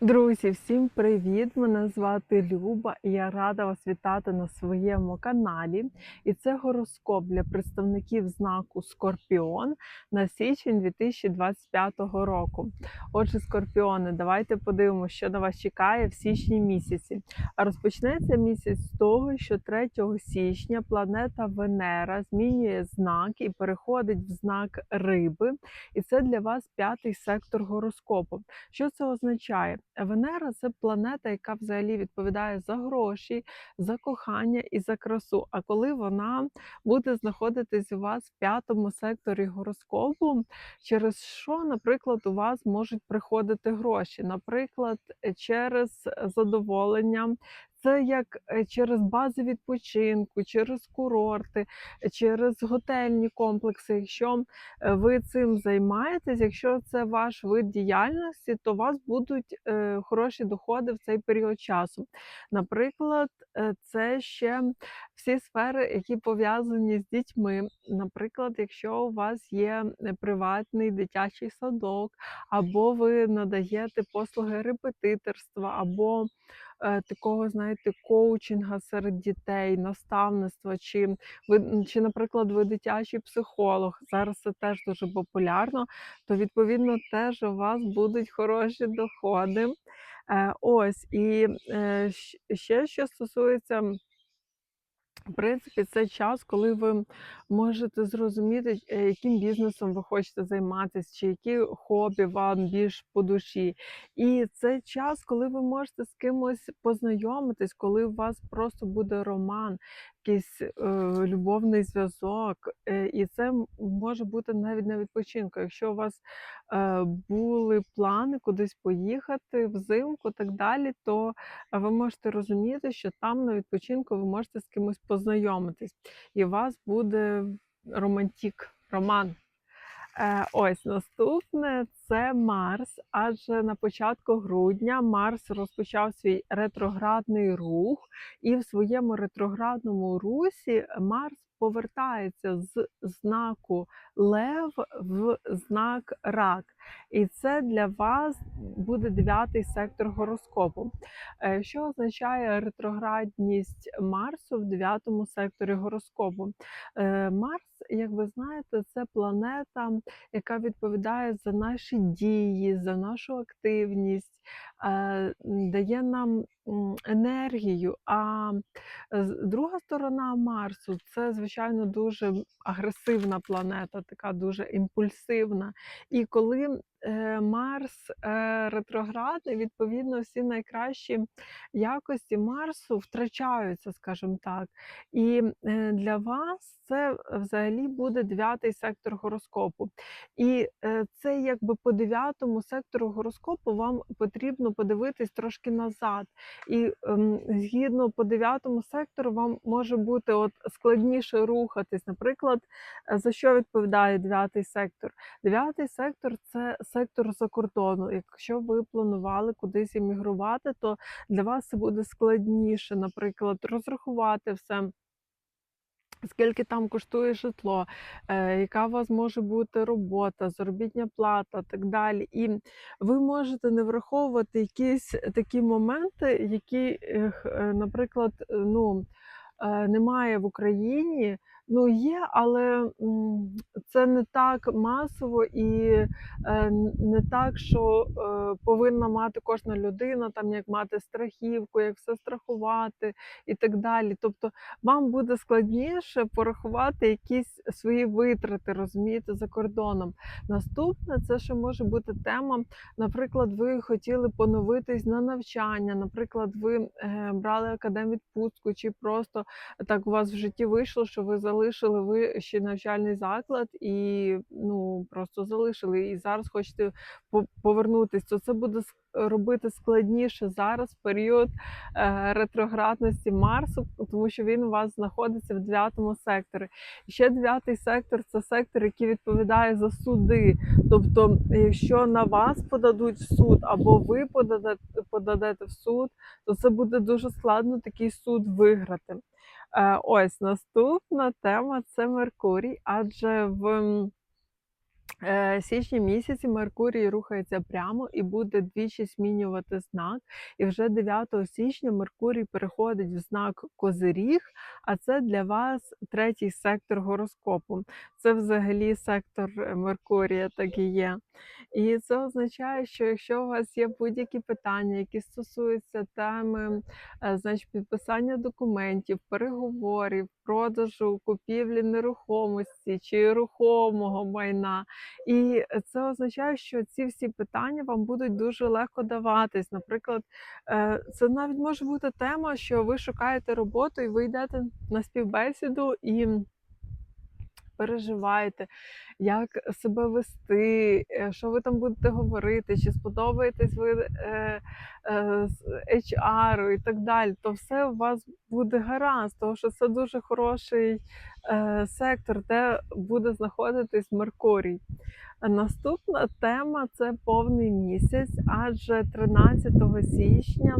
Друзі, всім привіт! Мене звати Люба і я рада вас вітати на своєму каналі. І це гороскоп для представників знаку Скорпіон на січень 2025 року. Отже, скорпіони, давайте подивимося, що на вас чекає в січні місяці. А розпочнеться місяць з того, що 3 січня планета Венера змінює знак і переходить в знак риби. І це для вас п'ятий сектор гороскопу. Що це означає? Венера це планета, яка взагалі відповідає за гроші, за кохання і за красу. А коли вона буде знаходитись у вас в п'ятому секторі гороскопу, через що, наприклад, у вас можуть приходити гроші, наприклад, через задоволення. Це як е, через бази відпочинку, через курорти, через готельні комплекси. Якщо е, ви цим займаєтесь, якщо це ваш вид діяльності, то у вас будуть е, хороші доходи в цей період часу. Наприклад, це ще всі сфери, які пов'язані з дітьми. Наприклад, якщо у вас є приватний дитячий садок, або ви надаєте послуги репетиторства, або такого, знаєте, коучинга серед дітей, наставництва, чи ви, чи, наприклад, ви дитячий психолог. Зараз це теж дуже популярно, то відповідно теж у вас будуть хороші доходи. Е, ось і е, ще що стосується. В принципі, це час, коли ви можете зрозуміти, е, яким бізнесом ви хочете займатися, чи які хобі вам більш по душі. І це час, коли ви можете з кимось познайомитись, коли у вас просто буде роман, якийсь е, любовний зв'язок. Е, і це може бути навіть на відпочинку. Якщо у вас е, були плани кудись поїхати взимку, так далі, то ви можете розуміти, що там на відпочинку ви можете з кимось познайомитись, і у вас буде романтик, роман. Е, ось наступне це Марс, адже на початку грудня Марс розпочав свій ретроградний рух, і в своєму ретроградному русі Марс повертається з знаку Лев в знак Рак. І це для вас буде дев'ятий сектор гороскопу. Е, Що означає ретроградність Марсу в дев'ятому секторі гороскопу? Е, Марс, як ви знаєте, це планета, яка відповідає за наші дії, за нашу активність, дає нам енергію. А з- друга сторона Марсу це, звичайно, дуже агресивна планета, така дуже імпульсивна. І коли е, Марс е, ретроградний, відповідно, всі найкращі якості Марсу втрачаються, скажімо так. І е, для вас це взагалі буде дев'ятий сектор гороскопу. І е, це якби по дев'ятому сектору гороскопу вам потрібно подивитись трошки назад. І ем, згідно по дев'ятому сектору вам може бути от складніше рухатись. Наприклад, е, за що відповідає дев'ятий сектор? Дев'ятий сектор це сектор за кордону. Якщо ви планували кудись іммігрувати, то для вас це буде складніше, наприклад, розрахувати все. Скільки там коштує житло, е, яка у вас може бути робота, заробітня плата, так далі. І ви можете не враховувати якісь такі моменти, які, е, наприклад, е, ну, немає в Україні. Ну, є, але це не так масово і е, не так, що е, повинна мати кожна людина, там як мати страхівку, як все страхувати і так далі. Тобто вам буде складніше порахувати якісь свої витрати, розумієте, за кордоном. Наступне це ще може бути тема. Наприклад, ви хотіли поновитись на навчання, наприклад, ви е, брали академвідпустку, чи просто так у вас в житті вийшло, що ви залишили вищий навчальний заклад і ну просто залишили, і зараз хочете по- повернутись, то це буде робити складніше зараз період е, ретроградності Марсу, тому що він у вас знаходиться в дев'ятому секторі. Ще дев'ятий сектор це сектор, який відповідає за суди. Тобто, якщо на вас подадуть в суд, або ви подадете в суд, то це буде дуже складно такий суд виграти. Е, Ось наступна тема це Меркурій, адже в січні місяці Меркурій рухається прямо і буде двічі змінювати знак. І вже 9 січня Меркурій переходить в знак Козиріг, а це для вас третій сектор гороскопу. Це взагалі сектор е, Меркурія, так і є. І це означає, що якщо у вас є будь-які питання, які стосуються теми е, значить, підписання документів, переговорів, продажу, купівлі нерухомості чи рухомого майна. І це означає, що ці всі питання вам будуть дуже легко даватись. Наприклад, е, це навіть може бути тема, що ви шукаєте роботу і ви йдете на співбесіду і переживаєте, як себе вести, е, що ви там будете говорити, чи сподобаєтесь ви е, е, HR і так далі, то все у вас буде гаразд, тому що це дуже хороший е, сектор, де буде знаходитись Меркурій. Наступна тема це повний місяць, адже 13 січня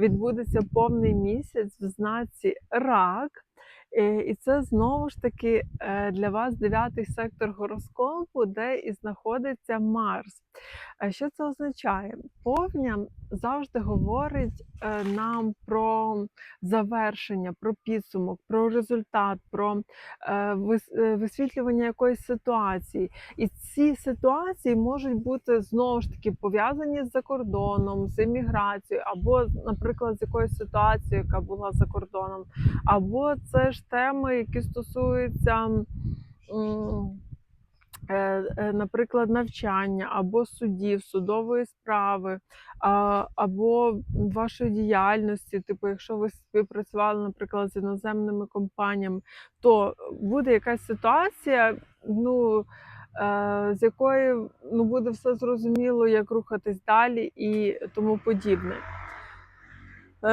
відбудеться повний місяць в знаці рак. Е, І це знову ж таки е, для вас дев'ятий сектор гороскопу, де і знаходиться Марс. Що це означає? Повня завжди говорить е, нам про завершення, про підсумок, про результат, про е, е, висвітлювання якоїсь ситуації. І ці ситуації можуть бути знову ж таки пов'язані з закордоном, з еміграцією, або, наприклад, з якоюсь ситуацією, яка була за кордоном, або це ж теми, які стосуються. Е, е, Наприклад, навчання або судів, судової справи, або вашої діяльності, типу, якщо ви співпрацювали, наприклад, з іноземними компаніями, то буде якась ситуація, ну, е, з якої ну, буде все зрозуміло, як рухатись далі і тому подібне.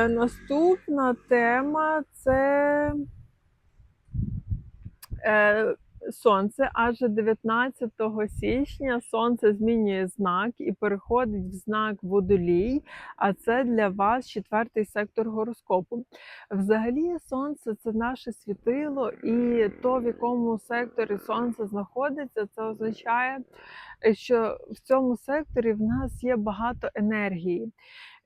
Наступна тема це сонце, адже 19 січня сонце змінює знак і переходить в знак водолій, а це для вас четвертий сектор гороскопу. Взагалі, сонце це наше світило, і то, в якому секторі сонце знаходиться, це означає, що в цьому секторі в нас є багато енергії.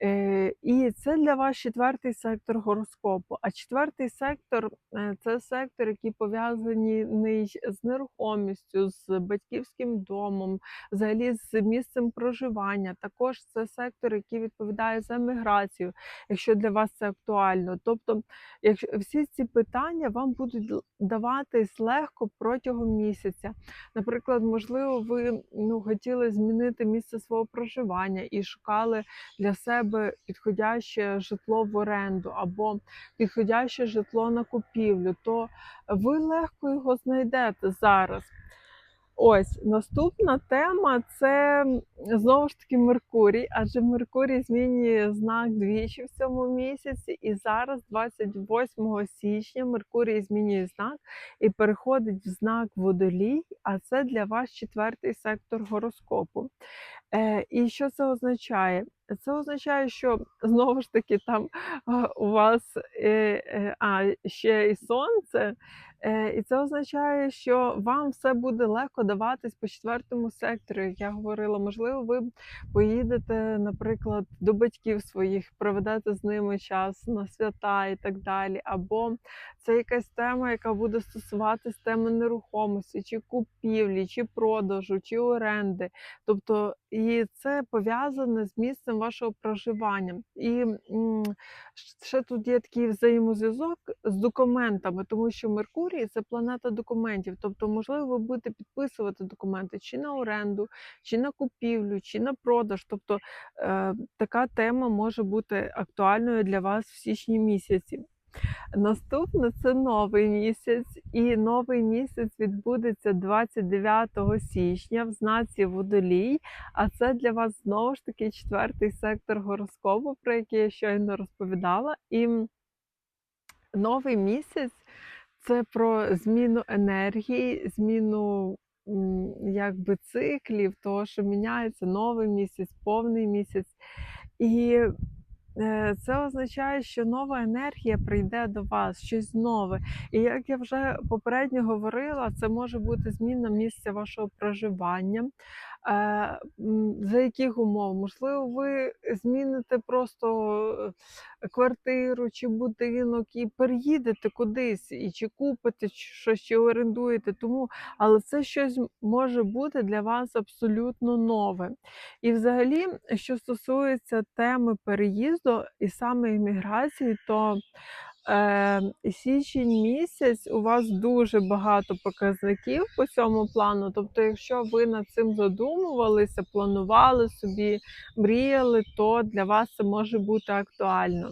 Е, І це для вас четвертий сектор гороскопу. А четвертий сектор е, це сектор, який пов'язаний з нерухомістю, з батьківським домом, взагалі з місцем проживання. Також це сектор, який відповідає за міграцію, якщо для вас це актуально. Тобто, якщо всі ці питання вам будуть даватись легко протягом місяця. Наприклад, можливо, ви ну, хотіли змінити місце свого проживання і шукали для себе підходяще житло в оренду або підходяще житло на купівлю, то ви легко його знайдете зараз. Ось наступна тема це знову ж таки Меркурій, адже Меркурій змінює знак двічі в цьому місяці, і зараз, 28 січня, Меркурій змінює знак і переходить в знак водолій, а це для вас четвертий сектор гороскопу. Е, і що це означає? Це означає, що знову ж таки там у вас е, е, а, ще і сонце. Е, і це означає, що вам все буде легко даватись по четвертому сектору. Як я говорила, можливо, ви поїдете, наприклад, до батьків своїх, проведете з ними час на свята і так далі. Або це якась тема, яка буде стосуватись теми нерухомості, чи купівлі, чи продажу, чи оренди. Тобто, і це пов'язане з місцем вашого проживання. І ще тут є такий взаємозв'язок з документами, тому що Меркурій це планета документів. Тобто, можливо, ви будете підписувати документи чи на оренду, чи на купівлю, чи на продаж. Тобто е, така тема може бути актуальною для вас в січні місяці. Наступне це новий місяць, і новий місяць відбудеться 29 січня в знаці Водолій. А це для вас знову ж таки четвертий сектор гороскопу, про який я щойно розповідала. І новий місяць це про зміну енергії, зміну якби циклів, того, що міняється новий місяць, повний місяць. І це означає, що нова енергія прийде до вас, щось нове. І як я вже попередньо говорила, це може бути зміна місця вашого проживання. Е, За яких умов? Можливо, ви зміните просто е, квартиру чи будинок і переїдете кудись, і чи купите чи щось, чи орендуєте. Тому, але це щось може бути для вас абсолютно нове. І взагалі, що стосується теми переїзду і саме імміграції, то січень місяць у вас дуже багато показників по цьому плану. Тобто, якщо ви над цим задумувалися, планували собі, мріяли, то для вас це може бути актуально.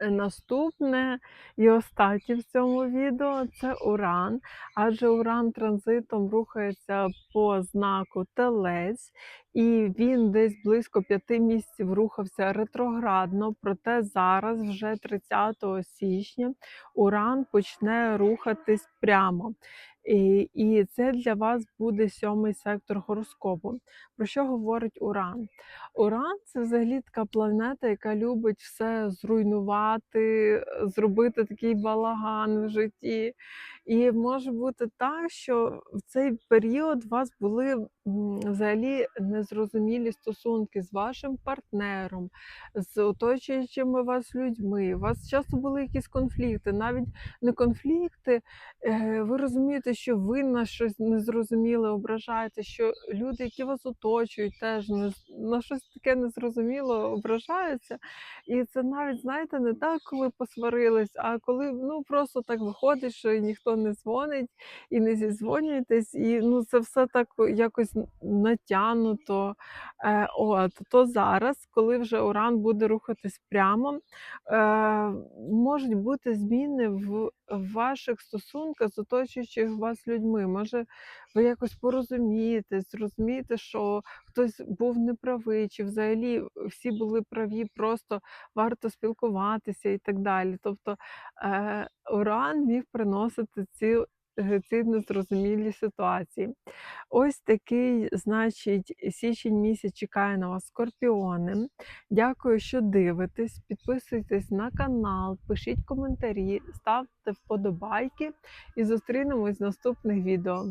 Е, Наступне і останнє в цьому відео це Уран, адже Уран транзитом рухається по знаку Телець, і він десь близько п'яти місяців рухався ретроградно. Проте зараз, вже 30 січня, Уран почне рухатись прямо. І, і це для вас буде сьомий сектор гороскопу. Про що говорить Уран? Уран це взагалі така планета, яка любить все зруйнувати, зробити такий балаган в житті. І може бути так, що в цей період у вас були взагалі незрозумілі стосунки з вашим партнером, з оточуючими вас людьми. У вас часто були якісь конфлікти, навіть не конфлікти. е, Ви розумієте, що ви на щось незрозуміле ображаєте, що люди, які вас оточують, теж на щось таке незрозуміло ображаються. І це навіть, знаєте, не так, коли посварились, а коли ну просто так виходить, що і не дзвонить і не зізвонюєтесь, і ну це все так якось натягнуто. Е, от, то зараз, коли вже уран буде рухатись прямо, е, можуть бути зміни в ваших стосунках з оточуючих вас людьми. Може, ви якось порозумієтесь, зрозумієте, що хтось був неправий, чи взагалі всі були праві, просто варто спілкуватися і так далі. Тобто е, уран міг приносити ці. е, Ці незрозумілі ситуації. Ось такий, значить, січень місяць чекає на вас скорпіони. Дякую, що дивитесь. Підписуйтесь на канал, пишіть коментарі, ставте вподобайки і зустрінемось в наступних відео.